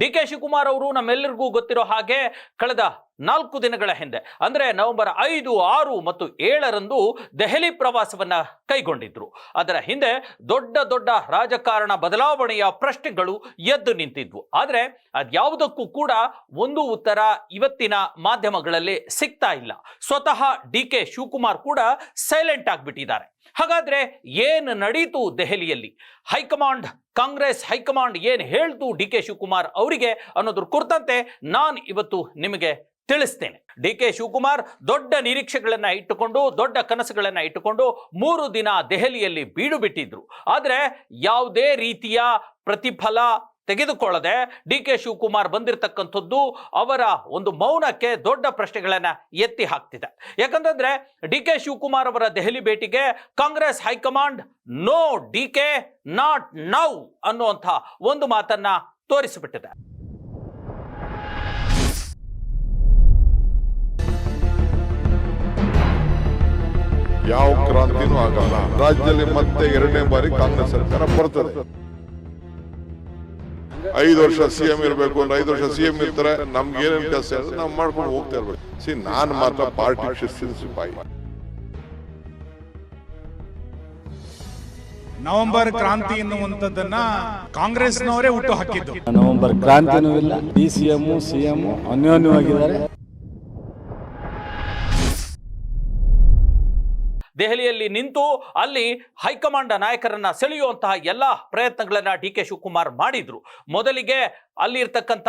D K Shivakumar ಅವರು ನಮ್ಮೆಲ್ಲರಿಗೂ ಗೊತ್ತಿರೋ ಹಾಗೆ ಕಳೆದ ನಾಲ್ಕು ದಿನಗಳ ಹಿಂದೆ, ಅಂದರೆ ನವೆಂಬರ್ ಐದು, ಆರು ಮತ್ತು ಏಳರಂದು ದೆಹಲಿ ಪ್ರವಾಸವನ್ನ ಕೈಗೊಂಡಿದ್ರು. ಅದರ ಹಿಂದೆ ದೊಡ್ಡ ದೊಡ್ಡ ರಾಜಕಾರಣ ಬದಲಾವಣೆಯ ಪ್ರಶ್ನೆಗಳು ಎದ್ದು ನಿಂತಿದ್ವು. ಆದರೆ ಅದ್ಯಾವುದಕ್ಕೂ ಕೂಡ ಒಂದು ಉತ್ತರ ಇವತ್ತಿನ ಮಾಧ್ಯಮಗಳಲ್ಲಿ ಸಿಗ್ತಾ ಇಲ್ಲ. ಸ್ವತಃ ಡಿ ಕೆ ಶಿವಕುಮಾರ್ ಕೂಡ ಸೈಲೆಂಟ್ ಆಗಿಬಿಟ್ಟಿದ್ದಾರೆ. ಹಾಗಾದ್ರೆ ಏನು ನಡೀತು ದೆಹಲಿಯಲ್ಲಿ? ಹೈಕಮಾಂಡ್, ಕಾಂಗ್ರೆಸ್ ಹೈಕಮಾಂಡ್ ಏನು ಹೇಳ್ತು ಡಿ ಕೆ ಶಿವಕುಮಾರ್ ಅವರಿಗೆ ಅನ್ನೋದ್ರ ಕುರಿತಂತೆ ನಾನು ಇವತ್ತು ನಿಮಗೆ ತಿಳಿಸ್ತೇನೆ. ಡಿ ಕೆ ಶಿವಕುಮಾರ್ ದೊಡ್ಡ ನಿರೀಕ್ಷೆಗಳನ್ನು ಇಟ್ಟುಕೊಂಡು, ದೊಡ್ಡ ಕನಸುಗಳನ್ನ ಇಟ್ಟುಕೊಂಡು ಮೂರು ದಿನ ದೆಹಲಿಯಲ್ಲಿ ಬೀಡು ಬಿಟ್ಟಿದ್ರು ಆದರೆ ಯಾವುದೇ ರೀತಿಯ ಪ್ರತಿಫಲ ತೆಗೆದುಕೊಳ್ಳದೆ ಡಿ ಕೆ ಶಿವಕುಮಾರ್ ಬಂದಿರತಕ್ಕಂಥದ್ದು ಅವರ ಒಂದು ಮೌನಕ್ಕೆ ದೊಡ್ಡ ಪ್ರಶ್ನೆಗಳನ್ನು ಎತ್ತಿ ಹಾಕ್ತಿದೆ. ಯಾಕಂತಂದ್ರೆ ಡಿ ಕೆ ಶಿವಕುಮಾರ್ ಅವರ ದೆಹಲಿ ಭೇಟಿಗೆ Congress high command no D K, not now ಅನ್ನುವಂಥ ಒಂದು ಮಾತನ್ನ ತೋರಿಸಿಬಿಟ್ಟಿದೆ. ಯಾವ ಕ್ರಾಂತಿನೂ ಆಗಲ್ಲ. ರಾಜ್ಯದಲ್ಲಿ ಮತ್ತೆ ಎರಡನೇ ಬಾರಿ ಕಾಂಗ್ರೆಸ್ ಸರ್ಕಾರ ಬರ್ತದೆ. ಐದು ವರ್ಷ ಸಿಎಂ ಇರಬೇಕು ಅಂದ್ರೆ ಐದು ವರ್ಷ ಸಿಎಂ ಇರ್ತಾರೆ ನಮ್ಗೆ ಏನೇನು ಕೆಲಸ ಇರೋದು ನಾವು ಮಾಡ್ಕೊಂಡು ಹೋಗ್ತಾ ಇರ್ಬೇಕು. ಸಿ ನಾನ್ ಮಾತ್ರ ಪಾರ್ಟಿ ಶಿಸ್ತಿನ ಸಿಪಾಯಿ ನವೆಂಬರ್ ಕ್ರಾಂತಿ ಎನ್ನುವಂಥದ್ದನ್ನ ಕಾಂಗ್ರೆಸ್ನವರೇ ಹುಟ್ಟು ಹಾಕಿದ್ದು. ನವೆಂಬರ್ ಕ್ರಾಂತಿನೂ ಇಲ್ಲ D C M C M ಅನ್ಯೋನ್ಯವಾಗಿದ್ದಾರೆ. ದೆಹಲಿಯಲ್ಲಿ ನಿಂತು ಅಲ್ಲಿ ಹೈಕಮಾಂಡ್ ನಾಯಕರನ್ನ ಸೆಳೆಯುವಂತಹ ಎಲ್ಲ ಪ್ರಯತ್ನಗಳನ್ನ ಡಿ ಕೆ ಶಿವಕುಮಾರ್ ಮಾಡಿದ್ರು. ಮೊದಲಿಗೆ ಅಲ್ಲಿರ್ತಕ್ಕಂಥ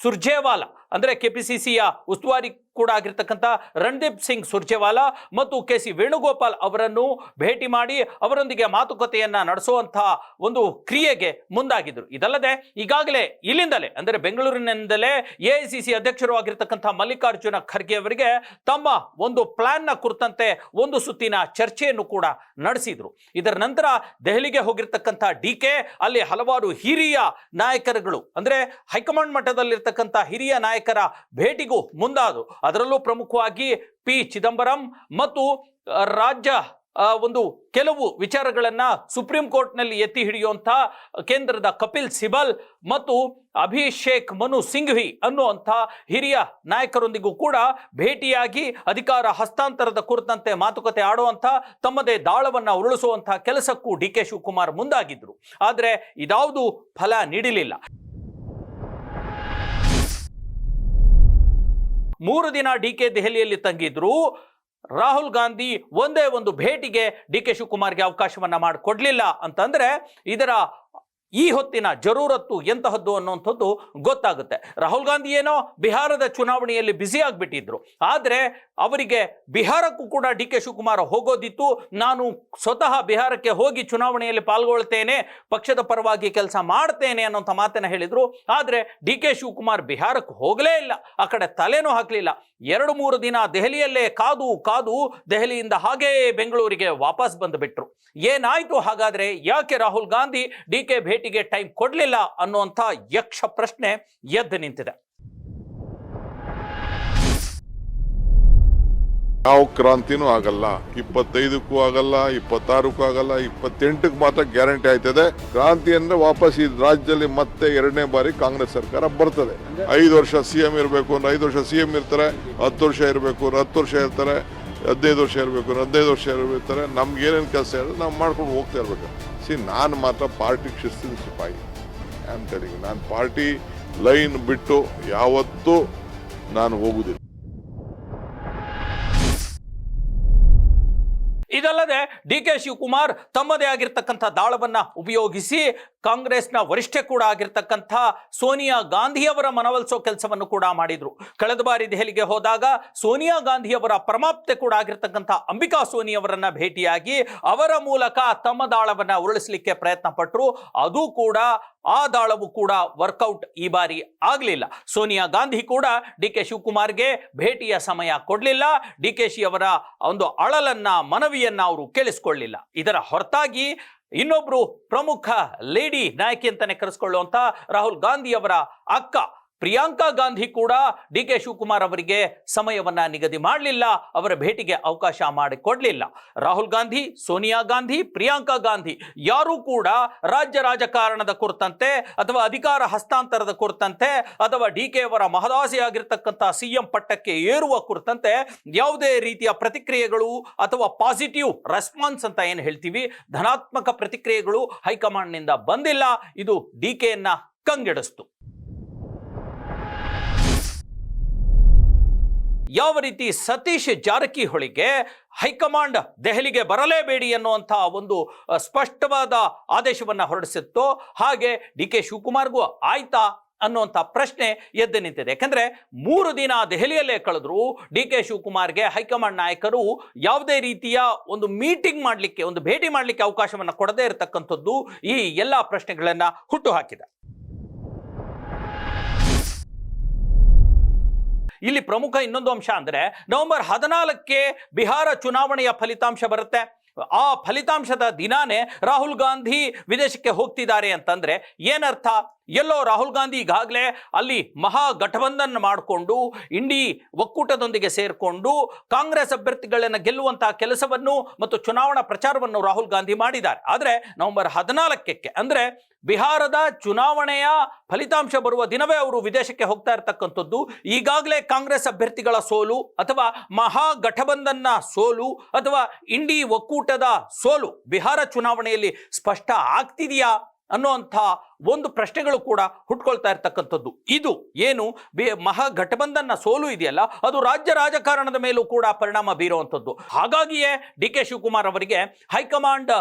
ಸುರ್ಜೇವಾಲಾ, ಅಂದ್ರೆ ಕೆಪಿಸಿಸಿಯ ಉಸ್ತುವಾರಿ ಕೂಡ ಆಗಿರ್ತಕ್ಕಂಥ ರಣದೀಪ್ ಸಿಂಗ್ ಸುರ್ಜೇವಾಲಾ ಮತ್ತು ಕೆ ಸಿ ವೇಣುಗೋಪಾಲ್ ಅವರನ್ನು ಭೇಟಿ ಮಾಡಿ ಅವರೊಂದಿಗೆ ಮಾತುಕತೆಯನ್ನ ನಡೆಸುವಂತಹ ಒಂದು ಕ್ರಿಯೆಗೆ ಮುಂದಾಗಿದ್ರು. ಇದಲ್ಲದೆ ಈಗಾಗಲೇ ಇಲ್ಲಿಂದಲೇ, ಅಂದರೆ ಬೆಂಗಳೂರಿನಿಂದಲೇ ಎ ಐ ಅಧ್ಯಕ್ಷರು ಆಗಿರ್ತಕ್ಕಂಥ ಮಲ್ಲಿಕಾರ್ಜುನ ಖರ್ಗೆ ಅವರಿಗೆ ತಮ್ಮ ಒಂದು ಪ್ಲಾನ್ನ ಕುರಿತಂತೆ ಒಂದು ಸುತ್ತಿನ ಚರ್ಚೆಯನ್ನು ಕೂಡ ನಡೆಸಿದ್ರು. ಇದರ ನಂತರ ದೆಹಲಿಗೆ ಹೋಗಿರ್ತಕ್ಕಂಥ ಡಿ ಕೆ, ಅಲ್ಲಿ ಹಲವಾರು ಹಿರಿಯ ನಾಯಕರುಗಳು, ಅಂದ್ರೆ ಹೈಕಮಾಂಡ್ ಮಟ್ಟದಲ್ಲಿರ್ತಕ್ಕಂಥ ಹಿರಿಯ ನಾಯಕರ ಭೇಟಿಗೂ ಮುಂದಾದರು. ಅದರಲ್ಲೂ ಪ್ರಮುಖವಾಗಿ ಪಿ ಚಿದಂಬರಂ ಮತ್ತು ರಾಜ್ಯ ಒಂದು ಕೆಲವು ವಿಚಾರಗಳನ್ನು ಸುಪ್ರೀಂ ಕೋರ್ಟ್ನಲ್ಲಿ ಎತ್ತಿ ಹಿಡಿಯುವಂಥ ಕೇಂದ್ರದ ಕಪಿಲ್ ಸಿಬಲ್ ಮತ್ತು ಅಭಿಷೇಕ್ ಮನು ಸಿಂಘ್ವಿ ಅನ್ನುವಂಥ ಹಿರಿಯ ನಾಯಕರೊಂದಿಗೂ ಕೂಡ ಭೇಟಿಯಾಗಿ ಅಧಿಕಾರ ಹಸ್ತಾಂತರದ ಕುರಿತಂತೆ ಮಾತುಕತೆ ಆಡುವಂಥ, ತಮ್ಮದೇ ದಾಳವನ್ನು ಉರುಳಿಸುವಂಥ ಕೆಲಸಕ್ಕೂ ಡಿ ಕೆ ಶಿವಕುಮಾರ್ ಮುಂದಾಗಿದ್ದರು. ಆದರೆ ಇದಾವುದು ಫಲ ನೀಡಲಿಲ್ಲ. ಮೂರು ದಿನ ಡಿ ಕೆ ದೆಹಲಿಯಲ್ಲಿ ತಂಗಿದ್ರು. ರಾಹುಲ್ ಗಾಂಧಿ ಒಂದೇ ಒಂದು ಭೇಟಿಗೆ ಡಿ ಕೆ ಶಿವಕುಮಾರ್ಗೆ ಅವಕಾಶವನ್ನ ಮಾಡಿಕೊಡ್ಲಿಲ್ಲ ಅಂತಂದ್ರೆ ಇದರ ಈ ಹೊತ್ತಿನ ಜರೂರತ್ತು ಎಂತಹದ್ದು ಅನ್ನುವಂಥದ್ದು ಗೊತ್ತಾಗುತ್ತೆ. ರಾಹುಲ್ ಗಾಂಧಿ ಏನೋ ಬಿಹಾರದ ಚುನಾವಣೆಯಲ್ಲಿ ಬ್ಯುಸಿ ಆಗಿಬಿಟ್ಟಿದ್ರು. ಆದರೆ ಅವರಿಗೆ ಬಿಹಾರಕ್ಕೂ ಕೂಡ ಡಿ ಕೆ ಶಿವಕುಮಾರ್ ಹೋಗೋದಿತ್ತು. ನಾನು ಸ್ವತಃ ಬಿಹಾರಕ್ಕೆ ಹೋಗಿ ಚುನಾವಣೆಯಲ್ಲಿ ಪಾಲ್ಗೊಳ್ತೇನೆ, ಪಕ್ಷದ ಪರವಾಗಿ ಕೆಲಸ ಮಾಡ್ತೇನೆ ಅನ್ನೋಂಥ ಮಾತನ್ನ ಹೇಳಿದರು. ಆದರೆ ಡಿ ಕೆ ಶಿವಕುಮಾರ್ ಬಿಹಾರಕ್ಕೆ ಹೋಗಲೇ ಇಲ್ಲ. ಆ ಕಡೆ ತಲೆನೂ ಹಾಕಲಿಲ್ಲ. ಎರಡು ಮೂರು ದಿನ ದೆಹಲಿಯಲ್ಲೇ ಕಾದು ಕಾದು ದೆಹಲಿಯಿಂದ ಹಾಗೇ ಬೆಂಗಳೂರಿಗೆ ವಾಪಸ್ ಬಂದುಬಿಟ್ರು. ಏನಾಯ್ತು ಹಾಗಾದ್ರೆ? ಯಾಕೆ ರಾಹುಲ್ ಗಾಂಧಿ ಡಿ ಕೆ ಭೇಟಿಗೆ ಟೈಮ್ ಕೊಡಲಿಲ್ಲ ಅನ್ನುವಂಥ ಯಕ್ಷ ಪ್ರಶ್ನೆ ಎದ್ದು ನಿಂತಿದೆ. ಯಾವ ಕ್ರಾಂತಿನೂ ಆಗಲ್ಲ, ಇಪ್ಪತ್ತೈದಕ್ಕೂ ಆಗಲ್ಲ, ಇಪ್ಪತ್ತಾರಕ್ಕೂ ಆಗಲ್ಲ, ಇಪ್ಪತ್ತೆಂಟಕ್ಕೆ ಮಾತ್ರ ಗ್ಯಾರಂಟಿ ಆಯ್ತದೆ ಕ್ರಾಂತಿ ಅಂದ್ರೆ ವಾಪಸ್ ಈ ರಾಜ್ಯದಲ್ಲಿ ಮತ್ತೆ ಎರಡನೇ ಬಾರಿ ಕಾಂಗ್ರೆಸ್ ಸರ್ಕಾರ ಬರ್ತದೆ. ಐದು ವರ್ಷ ಸಿಎಂ ಇರಬೇಕು ಅಂದ್ರೆ ಐದು ವರ್ಷ ಸಿಎಂ ಇರ್ತಾರೆ, ಹತ್ತು ವರ್ಷ ಇರಬೇಕು ಅಂದ್ರೆ ಹತ್ತು ವರ್ಷ ಇರ್ತಾರೆ, ಹದಿನೈದು ವರ್ಷ ಇರಬೇಕು ಅಂದ್ರೆ ಹದಿನೈದು ವರ್ಷ ಇರ್ತಾರೆ. ನಮ್ಗೆ ಏನೇನು ಕೆಲಸ ಇರೋದು ನಾವು ಮಾಡ್ಕೊಂಡು ಹೋಗ್ತಾ ಇರ್ಬೇಕು. ಸಿ ನಾನು ಮಾತ್ರ ಪಾರ್ಟಿ ಶಿಸ್ತಿನ ಸಿಪಾಯಿ ಟೆಲಿಂಗ್ ನಾನು ಪಾರ್ಟಿ ಲೈನ್ ಬಿಟ್ಟು ಯಾವತ್ತೂ ನಾನು ಹೋಗುದಿಲ್ಲ. ಇದಲ್ಲದೆ ಡಿ ಕೆ ಶಿವಕುಮಾರ್ ತಮ್ಮದೇ ಆಗಿರ್ತಕ್ಕಂಥ ದಾಳವನ್ನ ಉಪಯೋಗಿಸಿ ಕಾಂಗ್ರೆಸ್ನ ವರಿಷ್ಠೆ ಕೂಡ ಆಗಿರ್ತಕ್ಕಂಥ ಸೋನಿಯಾ ಗಾಂಧಿಯವರ ಮನವೊಲಿಸೋ ಕೆಲಸವನ್ನು ಕೂಡ ಮಾಡಿದ್ರು. ಕಳೆದ ಬಾರಿ ದೆಹಲಿಗೆ ಹೋದಾಗ ಸೋನಿಯಾ ಗಾಂಧಿಯವರ ಪರಮಾಪ್ತೆ ಕೂಡ ಆಗಿರ್ತಕ್ಕಂಥ ಅಂಬಿಕಾ ಸೋನಿಯವರನ್ನ ಭೇಟಿಯಾಗಿ ಅವರ ಮೂಲಕ ತಮ್ಮ ದಾಳವನ್ನ ಉರುಳಿಸಲಿಕ್ಕೆ ಪ್ರಯತ್ನ ಪಟ್ಟರು ಅದು ಕೂಡ ಆ ದಾಳವು ಕೂಡ ವರ್ಕೌಟ್ ಈ ಬಾರಿ ಆಗಲಿಲ್ಲ. ಸೋನಿಯಾ ಗಾಂಧಿ ಕೂಡ ಡಿ ಕೆ ಶಿವಕುಮಾರ್ಗೆ ಭೇಟಿಯ ಸಮಯ ಕೊಡಲಿಲ್ಲ. ಡಿ ಕೆ ಶಿ ಅವರ ಒಂದು ಅಳಲನ್ನ, ಮನವಿಯನ್ನ ಅವರು ಕೇಳಿಸ್ಕೊಳ್ಳಿಲ್ಲ. ಇದರ ಹೊರತಾಗಿ ಇನ್ನೊಬ್ರು ಪ್ರಮುಖ ಲೇಡಿ ನಾಯಕಿ ಅಂತಾನೆ ಕರೆಸ್ಕೊಳ್ಳುವಂತ ರಾಹುಲ್ ಗಾಂಧಿ ಅವರ ಅಕ್ಕ ಪ್ರಿಯಾಂಕಾ ಗಾಂಧಿ ಕೂಡ ಡಿ ಕೆ ಶಿವಕುಮಾರ್ ಅವರಿಗೆ ಸಮಯವನ್ನ ನಿಗದಿ ಮಾಡಲಿಲ್ಲ, ಅವರ ಭೇಟಿಗೆ ಅವಕಾಶ ಮಾಡಿಕೊಡ್ಲಿಲ್ಲ. ರಾಹುಲ್ ಗಾಂಧಿ, ಸೋನಿಯಾ ಗಾಂಧಿ, ಪ್ರಿಯಾಂಕಾ ಗಾಂಧಿ ಯಾರೂ ಕೂಡ ರಾಜ್ಯ ರಾಜಕಾರಣದ ಕುರಿತಂತೆ ಅಥವಾ ಅಧಿಕಾರ ಹಸ್ತಾಂತರದ ಕುರಿತಂತೆ ಅಥವಾ ಡಿ ಕೆ ಅವರ ಮಹದಾಸೆಯಾಗಿರ್ತಕ್ಕಂಥ ಸಿ ಎಂ ಪಟ್ಟಕ್ಕೆ ಏರುವ ಕುರಿತಂತೆ ಯಾವುದೇ ರೀತಿಯ ಪ್ರತಿಕ್ರಿಯೆಗಳು ಅಥವಾ ಪಾಸಿಟಿವ್ ರೆಸ್ಪಾನ್ಸ್ ಅಂತ ಏನು ಹೇಳ್ತೀವಿ, ಧನಾತ್ಮಕ ಪ್ರತಿಕ್ರಿಯೆಗಳು ಹೈಕಮಾಂಡ್ನಿಂದ ಬಂದಿಲ್ಲ, ಇದು ಡಿ ಕೆಯನ್ನ ಕಂಗೆಡಿಸ್ತು. ಯಾವ ರೀತಿ ಸತೀಶ್ ಜಾರಕಿಹೊಳಿಗೆ ಹೈಕಮಾಂಡ್ ದೆಹಲಿಗೆ ಬರಲೇಬೇಡಿ ಅನ್ನುವಂಥ ಒಂದು ಸ್ಪಷ್ಟವಾದ ಆದೇಶವನ್ನು ಹೊರಡಿಸಿತ್ತೋ. ಹಾಗೆ ಡಿ ಕೆ ಶಿವಕುಮಾರ್ಗೂ ಆಯ್ತಾ ಅನ್ನುವಂಥ ಪ್ರಶ್ನೆ ಎದ್ದು ನಿಂತಿದೆ. ಯಾಕಂದ್ರೆ ಮೂರು ದಿನ ದೆಹಲಿಯಲ್ಲೇ ಕಳೆದ್ರು ಡಿ ಕೆ ಶಿವಕುಮಾರ್ಗೆ ಹೈಕಮಾಂಡ್ ನಾಯಕರು ಯಾವುದೇ ರೀತಿಯ ಒಂದು ಮೀಟಿಂಗ್ ಮಾಡಲಿಕ್ಕೆ, ಒಂದು ಭೇಟಿ ಮಾಡಲಿಕ್ಕೆ ಅವಕಾಶವನ್ನು ಕೊಡದೇ ಇರತಕ್ಕಂಥದ್ದು ಈ ಎಲ್ಲ ಪ್ರಶ್ನೆಗಳನ್ನು ಹುಟ್ಟು ಇಲ್ಲಿ ಪ್ರಮುಖ ಇನ್ನೊಂದು ಅಂಶ ಅಂದ್ರೆ ನವೆಂಬರ್ ಹದಿನಾಲ್ಕಕ್ಕೆ ಬಿಹಾರ ಚುನಾವಣೆಯ ಫಲಿತಾಂಶ ಬರುತ್ತೆ. ಆ ಫಲಿತಾಂಶದ ದಿನಾನೇ ರಾಹುಲ್ ಗಾಂಧಿ ವಿದೇಶಕ್ಕೆ ಹೋಗ್ತಿದ್ದಾರೆ ಅಂತಂದ್ರೆ ಏನರ್ಥ? ಎಲ್ಲೋ ರಾಹುಲ್ ಗಾಂಧಿ ಈಗಾಗಲೇ ಅಲ್ಲಿ ಮಹಾಗಠಬಂಧನ್ ಮಾಡಿಕೊಂಡು, ಇಂಡಿ ಒಕ್ಕೂಟದೊಂದಿಗೆ ಸೇರಿಕೊಂಡು, ಕಾಂಗ್ರೆಸ್ ಅಭ್ಯರ್ಥಿಗಳನ್ನು ಗೆಲ್ಲುವಂತಹ ಕೆಲಸವನ್ನು ಮತ್ತು ಚುನಾವಣಾ ಪ್ರಚಾರವನ್ನು ರಾಹುಲ್ ಗಾಂಧಿ ಮಾಡಿದ್ದಾರೆ. ಆದರೆ ನವೆಂಬರ್ ಹದಿನಾಲ್ಕಕ್ಕೆ, ಅಂದರೆ ಬಿಹಾರದ ಚುನಾವಣೆಯ ಫಲಿತಾಂಶ ಬರುವ ದಿನವೇ ಅವರು ವಿದೇಶಕ್ಕೆ ಹೋಗ್ತಾ ಇರತಕ್ಕಂಥದ್ದು. ಈಗಾಗಲೇ ಕಾಂಗ್ರೆಸ್ ಅಭ್ಯರ್ಥಿಗಳ ಸೋಲು ಅಥವಾ ಮಹಾಗಠಬಂಧನ್ನ ಸೋಲು ಅಥವಾ ಇಂಡಿ ಒಕ್ಕೂಟದ ಸೋಲು ಬಿಹಾರ ಚುನಾವಣೆಯಲ್ಲಿ ಸ್ಪಷ್ಟ ಆಗ್ತಿದೆಯಾ? ಅನ್ನುವಂಥ ಒಂದು ಪ್ರಶ್ನೆಗಳು ಕೂಡ ಹುಟ್ಕೊಳ್ತಾ ಇರ್ತಕ್ಕಂಥದ್ದು. ಇದು ಏನು? ಮಹಾಗಠಬಂಧನ್ನ ಸೋಲು ಇದೆಯಲ್ಲ, ಅದು ರಾಜ್ಯ ರಾಜಕಾರಣದ ಮೇಲೂ ಕೂಡ ಪರಿಣಾಮ ಬೀರುವಂಥದ್ದು. ಹಾಗಾಗಿಯೇ ಡಿ ಕೆ ಶಿವಕುಮಾರ್ ಅವರಿಗೆ ಹೈಕಮಾಂಡ್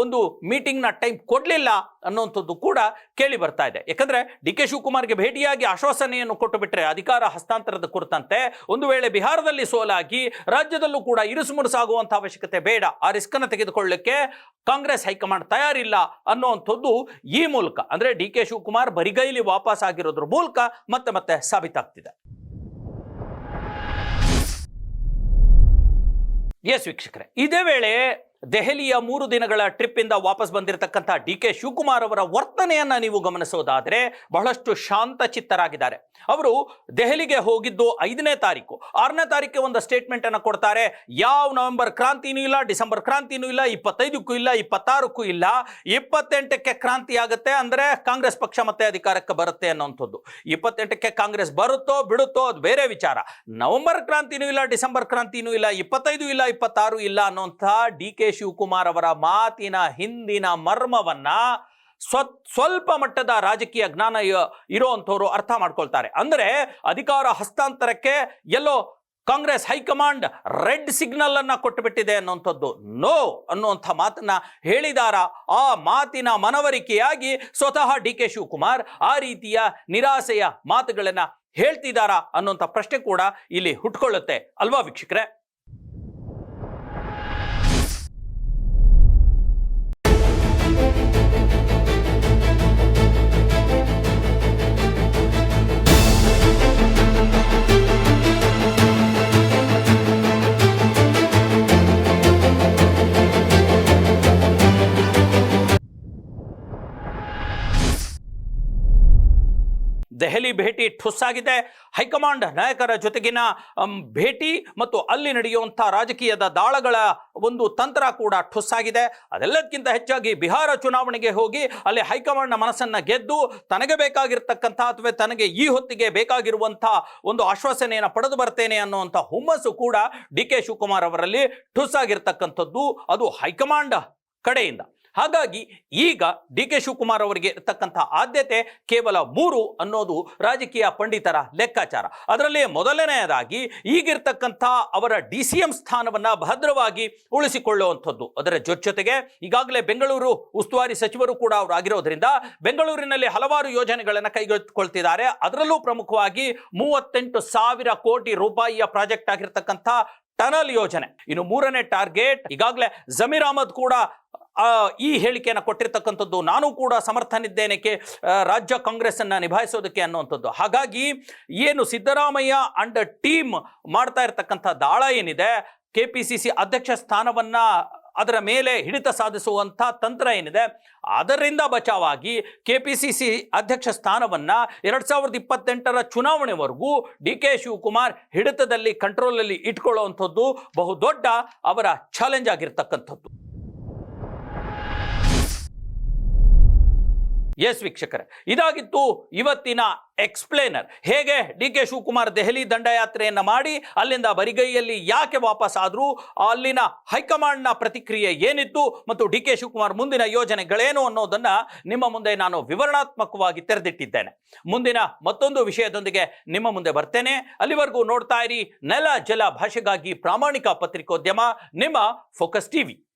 ಒಂದು ಮೀಟಿಂಗ್ನ ಟೈಮ್ ಕೊಡಲಿಲ್ಲ ಅನ್ನುವಂಥದ್ದು ಕೂಡ ಕೇಳಿ ಬರ್ತಾ ಇದೆ. ಯಾಕಂದರೆ ಡಿ ಕೆ ಶಿವಕುಮಾರ್ಗೆ ಭೇಟಿಯಾಗಿ ಆಶ್ವಾಸನೆಯನ್ನು ಕೊಟ್ಟು ಬಿಟ್ಟರೆ ಅಧಿಕಾರ ಹಸ್ತಾಂತರದ ಕುರಿತಂತೆ ಒಂದು ವೇಳೆ ಬಿಹಾರದಲ್ಲಿ ಸೋಲಾಗಿ ರಾಜ್ಯದಲ್ಲೂ ಕೂಡ ಇರುಸುಮುರುಸಾಗುವಂಥ ಅವಶ್ಯಕತೆ ಬೇಡ, ಆ ರಿಸ್ಕನ್ನು ತೆಗೆದುಕೊಳ್ಳಲಿಕ್ಕೆ ಕಾಂಗ್ರೆಸ್ ಹೈಕಮಾಂಡ್ ತಯಾರಿಲ್ಲ ಅನ್ನೋವಂಥದ್ದು ಈ ಮೂಲಕ, ಅಂದರೆ ಡಿ ಕೆ ಶಿವಕುಮಾರ್ ಬರಿಗೈಲಿ ವಾಪಸ್ ಆಗಿರೋದ್ರ ಮೂಲಕ ಮತ್ತೆ ಮತ್ತೆ ಸಾಬೀತಾಗ್ತಿದೆ. ಎಸ್ ವೀಕ್ಷಕರೇ, ಇದೇ ವೇಳೆ ದೆಹಲಿಯ ಮೂರು ದಿನಗಳ ಟ್ರಿಪ್ ಇಂದ ವಾಪಸ್ ಬಂದಿರತಕ್ಕಂಥ ಡಿ ಕೆ ಶಿವಕುಮಾರ್ ಅವರ ವರ್ತನೆಯನ್ನ ನೀವು ಗಮನಿಸೋದಾದ್ರೆ ಬಹಳಷ್ಟು ಶಾಂತ ಚಿತ್ತರಾಗಿದ್ದಾರೆ. ಅವರು ದೆಹಲಿಗೆ ಹೋಗಿದ್ದು ಐದನೇ ತಾರೀಕು. ಆರನೇ ತಾರೀಕು ಒಂದು ಸ್ಟೇಟ್ಮೆಂಟ್ ಅನ್ನು ಕೊಡ್ತಾರೆ. ಯಾವ ನವೆಂಬರ್ ಕ್ರಾಂತಿನೂ ಇಲ್ಲ, ಡಿಸೆಂಬರ್ ಕ್ರಾಂತಿನೂ ಇಲ್ಲ, ಇಪ್ಪತ್ತೈದಕ್ಕೂ ಇಲ್ಲ, ಇಪ್ಪತ್ತಾರಕ್ಕೂ ಇಲ್ಲ. ಇಪ್ಪತ್ತೆಂಟಕ್ಕೆ ಕ್ರಾಂತಿ ಆಗುತ್ತೆ ಅಂದ್ರೆ ಕಾಂಗ್ರೆಸ್ ಪಕ್ಷ ಮತ್ತೆ ಅಧಿಕಾರಕ್ಕೆ ಬರುತ್ತೆ ಅನ್ನೋಂಥದ್ದು. ಇಪ್ಪತ್ತೆಂಟಕ್ಕೆ ಕಾಂಗ್ರೆಸ್ ಬರುತ್ತೋ ಬಿಡುತ್ತೋ ಅದು ಬೇರೆ ವಿಚಾರ. ನವೆಂಬರ್ ಕ್ರಾಂತಿನೂ ಇಲ್ಲ, ಡಿಸೆಂಬರ್ ಕ್ರಾಂತಿನೂ ಇಲ್ಲ, ಇಪ್ಪತ್ತೈದು ಇಲ್ಲ, ಇಪ್ಪತ್ತಾರು ಇಲ್ಲ ಅನ್ನೋಂಥ ಡಿ ಕೆ ಶಿವಕುಮಾರ್ ಅವರ ಮಾತಿನ ಹಿಂದಿನ ಮರ್ಮವನ್ನ ಸ್ವ ಸ್ವಲ್ಪ ಮಟ್ಟದ ರಾಜಕೀಯ ಜ್ಞಾನ ಇರೋವಂಥವ್ರು ಅರ್ಥ ಮಾಡ್ಕೊಳ್ತಾರೆ. ಅಂದ್ರೆ ಅಧಿಕಾರ ಹಸ್ತಾಂತರಕ್ಕೆ ಎಲ್ಲೋ Congress high command red signal ಅನ್ನ ಕೊಟ್ಟುಬಿಟ್ಟಿದೆ ಅನ್ನುವಂಥದ್ದು ನೋ ಅನ್ನುವಂಥ ಮಾತನ್ನ ಹೇಳಿದಾರ ಆ ಮಾತಿನ ಮನವರಿಕೆಯಾಗಿ ಸ್ವತಃ ಡಿ ಕೆ ಶಿವಕುಮಾರ್ ಆ ರೀತಿಯ ನಿರಾಸೆಯ ಮಾತುಗಳನ್ನ ಹೇಳ್ತಿದಾರಾ ಅನ್ನುವಂಥ ಪ್ರಶ್ನೆ ಕೂಡ ಇಲ್ಲಿ ಹುಟ್ಕೊಳ್ಳುತ್ತೆ. ಅಲ್ವಾ ವೀಕ್ಷಕರೇ? ದೆಹಲಿ ಭೇಟಿ ಠುಸ್ಸಾಗಿದೆ. ಹೈಕಮಾಂಡ್ ನಾಯಕರ ಜೊತೆಗಿನ ಭೇಟಿ ಮತ್ತು ಅಲ್ಲಿ ನಡೆಯುವಂಥ ರಾಜಕೀಯದ ದಾಳಗಳ ಒಂದು ತಂತ್ರ ಕೂಡ ಠುಸ್ಸಾಗಿದೆ. ಅದೆಲ್ಲದಕ್ಕಿಂತ ಹೆಚ್ಚಾಗಿ ಬಿಹಾರ ಚುನಾವಣೆಗೆ ಹೋಗಿ ಅಲ್ಲಿ ಹೈಕಮಾಂಡ್ನ ಮನಸ್ಸನ್ನು ಗೆದ್ದು ತನಗೆ ಬೇಕಾಗಿರ್ತಕ್ಕಂಥ ಅಥವಾ ತನಗೆ ಈ ಹೊತ್ತಿಗೆ ಬೇಕಾಗಿರುವಂಥ ಒಂದು ಆಶ್ವಾಸನೆಯನ್ನು ಪಡೆದು ಬರ್ತೇನೆ ಅನ್ನುವಂಥ ಹುಮ್ಮಸ್ಸು ಕೂಡ ಡಿ ಕೆ ಶಿವಕುಮಾರ್ ಅವರಲ್ಲಿ ಠುಸ್ಸಾಗಿರ್ತಕ್ಕಂಥದ್ದು. ಅದು ಹೈಕಮಾಂಡ್ ಕಡೆಯಿಂದ. ಹಾಗಾಗಿ ಈಗ ಡಿ ಕೆ ಶಿವಕುಮಾರ್ ಅವರಿಗೆ ಇರತಕ್ಕಂಥ ಆದ್ಯತೆ ಕೇವಲ ಮೂರು ಅನ್ನೋದು ರಾಜಕೀಯ ಪಂಡಿತರ ಲೆಕ್ಕಾಚಾರ. ಅದರಲ್ಲಿ ಮೊದಲನೆಯದಾಗಿ ಈಗಿರ್ತಕ್ಕಂಥ ಅವರ ಡಿ ಸಿ ಎಂ ಸ್ಥಾನವನ್ನ ಭದ್ರವಾಗಿ ಉಳಿಸಿಕೊಳ್ಳುವಂಥದ್ದು. ಅದರ ಜೊತೆಗೆ ಈಗಾಗಲೇ ಬೆಂಗಳೂರು ಉಸ್ತುವಾರಿ ಸಚಿವರು ಕೂಡ ಅವರು ಆಗಿರೋದ್ರಿಂದ ಬೆಂಗಳೂರಿನಲ್ಲಿ ಹಲವಾರು ಯೋಜನೆಗಳನ್ನು ಕೈಗೆತ್ತಿಕೊಳ್ತಿದ್ದಾರೆ. ಅದರಲ್ಲೂ ಪ್ರಮುಖವಾಗಿ ಮೂವತ್ತೆಂಟು ಸಾವಿರ ಕೋಟಿ ರೂಪಾಯಿಯ ಪ್ರಾಜೆಕ್ಟ್ ಆಗಿರ್ತಕ್ಕಂಥ ಟನಲ್ ಯೋಜನೆ. ಇನ್ನು ಮೂರನೇ ಟಾರ್ಗೆಟ್ ಈಗಾಗಲೇ ಜಮೀರ್ ಅಹಮದ್ ಕೂಡ ಈ ಹೇಳಿಕೆಯನ್ನು ಕೊಟ್ಟಿರ್ತಕ್ಕಂಥದ್ದು ನಾನು ಕೂಡ ಸಮರ್ಥನಿದ್ದೇನೆ ಕೆ ಆ, ರಾಜ್ಯ ಕಾಂಗ್ರೆಸ್ಸನ್ನು ನಿಭಾಯಿಸೋದಕ್ಕೆ ಅನ್ನುವಂಥದ್ದು. ಹಾಗಾಗಿ ಏನು ಸಿದ್ದರಾಮಯ್ಯ ಅಂಡ್ ಟೀಮ್ ಮಾಡ್ತಾ ಇರತಕ್ಕಂಥ ದಾಳ ಏನಿದೆ ಕೆ ಅಧ್ಯಕ್ಷ ಸ್ಥಾನವನ್ನ ಅದರ ಮೇಲೆ ಹಿಡಿತ ಸಾಧಿಸುವಂಥ ತಂತ್ರ ಏನಿದೆ ಅದರಿಂದ ಬಚಾವಾಗಿ ಕೆ ಪಿ ಸಿ ಸಿ ಅಧ್ಯಕ್ಷ ಸ್ಥಾನವನ್ನು ಎರಡು ಸಾವಿರದ ಇಪ್ಪತ್ತೆಂಟರ ಚುನಾವಣೆವರೆಗೂ ಡಿ ಕೆ ಶಿವಕುಮಾರ್ ಹಿಡಿತದಲ್ಲಿ ಕಂಟ್ರೋಲಲ್ಲಿ ಇಟ್ಕೊಳ್ಳುವಂಥದ್ದು ಬಹುದೊಡ್ಡ ಅವರ ಚಾಲೆಂಜ್ ಆಗಿರ್ತಕ್ಕಂಥದ್ದು. ಎಸ್ ವೀಕ್ಷಕರೇ, ಇದಾಗಿತ್ತು ಇವತ್ತಿನ ಎಕ್ಸ್ಪ್ಲೇನರ್ ಹೇಗೆ? ಡಿ ಕೆ ಶಿವಕುಮಾರ್ ದೆಹಲಿ ದಂಡಯಾತ್ರೆಯನ್ನು ಮಾಡಿ, ಅಲ್ಲಿಂದ ಬರಿಗೈಯಲ್ಲಿ ಯಾಕೆ ವಾಪಸ್ ಆದ್ರು, ಅಲ್ಲಿನ ಹೈಕಮಾಂಡ್ನ ಪ್ರತಿಕ್ರಿಯೆ ಏನಿತ್ತು ಮತ್ತು ಡಿ ಕೆ ಶಿವಕುಮಾರ್ ಮುಂದಿನ ಯೋಜನೆಗಳೇನು ಅನ್ನೋದನ್ನು ನಿಮ್ಮ ಮುಂದೆ ನಾನು ವಿವರಣಾತ್ಮಕವಾಗಿ ತೆರೆದಿಟ್ಟಿದ್ದೇನೆ. ಮುಂದಿನ ಮತ್ತೊಂದು ವಿಷಯದೊಂದಿಗೆ ನಿಮ್ಮ ಮುಂದೆ ಬರ್ತೇನೆ. ಅಲ್ಲಿವರೆಗೂ ನೋಡ್ತಾ ಇರಿ, ನೆಲ ಜಲ ಭಾಷೆಗಾಗಿ ಪ್ರಾಮಾಣಿಕ ಪತ್ರಿಕೋದ್ಯಮ, ನಿಮ್ಮ ಫೋಕಸ್ ಟಿವಿ